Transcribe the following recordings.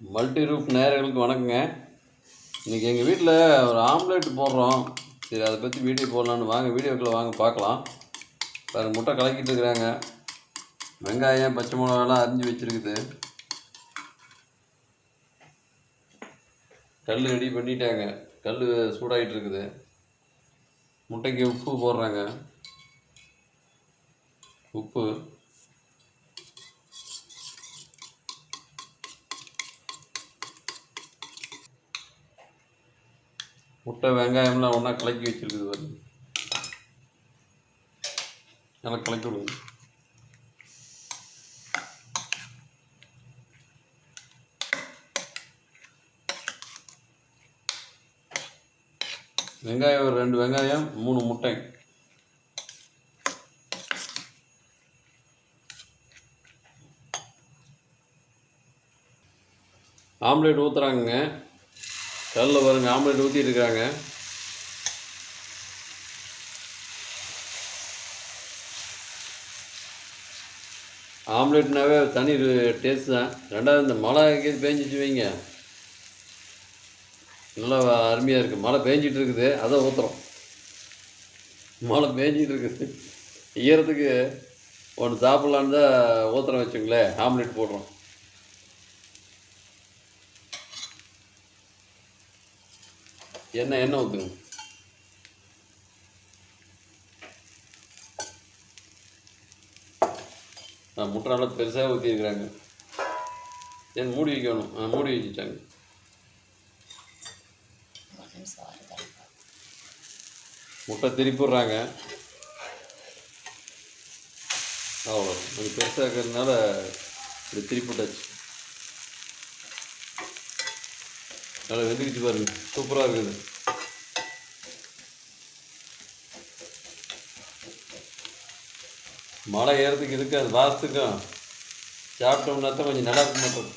Multi Roop நேயர்களுக்கு வணக்கங்க. இன்றைக்கி எங்கள் வீட்டில் ஒரு ஆம்லேட் போடுறோம். சரி அதை பற்றி வீடியோ போடலான்னு வாங்க வீடியோக்குள்ளே வாங்க பார்க்கலாம் வேறு முட்டை கலக்கிட்டு இருக்கிறாங்க. வெங்காயம் பச்சை மிளகாலாம் அரிஞ்சு வச்சுருக்குது. கல் ரெடி பண்ணிட்டாங்க. கல் சூடாகிட்டு இருக்குது. முட்டைக்கு உப்பு போடுறாங்க. உப்பு. முட்டை வெங்காயம்லாம் ஒன்றா கலக்கி வச்சிருக்குது பாருங்க நல்லா கலக்கி விடுங்க. வெங்காயம் ஒரு ரெண்டு வெங்காயம் மூணு முட்டை. ஆம்லேட் ஊற்றுறாங்க கல்லில் பாருங்கள் ஆம்லேட் ஊற்றிட்டு இருக்காங்க ஆம்லேட்னாவே தனி டேஸ்ட் தான். ரெண்டாவது இந்த மழை எங்கேயும் பேஞ்சிச்சு வைங்க. நல்லா அருமையாக இருக்குது மழை பேஞ்சிட்டு இருக்குது அதை ஊற்றுறோம் மழை பேஞ்சிட்டு இருக்குது ஈரத்துக்கு ஒன்று சாப்பிட்லான்னு தான் ஊற்றுறோம் வச்சுங்களேன் ஆம்லேட் போடுறோம். எண்ணெய் எண்ணெய் ஊற்றுங்க ஆ முட்டை நல்லா பெருசாக ஊற்றிருக்கிறாங்க ஏன் மூடி வைக்கணும். ஆ மூடி வச்சுட்டாங்க. முட்டை திருப்பிடுறாங்க. அவ்வளோ கொஞ்சம் பெருசாக இருக்கிறதுனால இப்படி திருப்பி நல்லா வெந்துக்கிச்சு பாருங்க. சூப்பராக இருக்குது. மழை ஏறதுக்கு இதுக்கு அது வாசத்துக்கும் சாப்பிட்டோம்னா தான் கொஞ்சம் நல்லா இருக்க மாட்டோம்.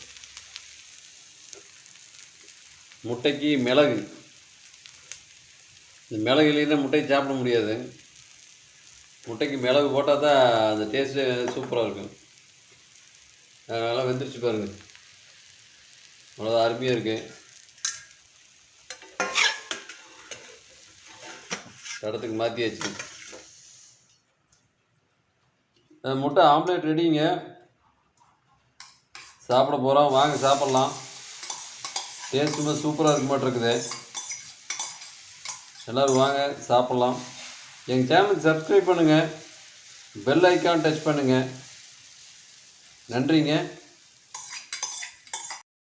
முட்டைக்கு மிளகு. இந்த மிளகு இல்லைன்னா முட்டையை சாப்பிட முடியாது. முட்டைக்கு மிளகு போட்டால் தான் அந்த டேஸ்ட்டு சூப்பராக இருக்கும். அதனால் வெந்துருச்சு பாருங்க. அவ்வளோதான் அருமையாக இருக்குது இடத்துக்கு மாற்றியாச்சு முட்டை ஆம்லேட் ரெடிங்க. சாப்பிட போகிறோம் வாங்க சாப்பிட்லாம். டேஸ்ட்டுமே சூப்பராக இருக்க மாட்டிருக்குது எல்லோரும் வாங்க சாப்பிட்லாம். எங்கள் சேனலுக்கு சப்ஸ்கிரைப் பண்ணுங்கள் பெல் ஐக்கான் டச் பண்ணுங்கள் நன்றிங்க.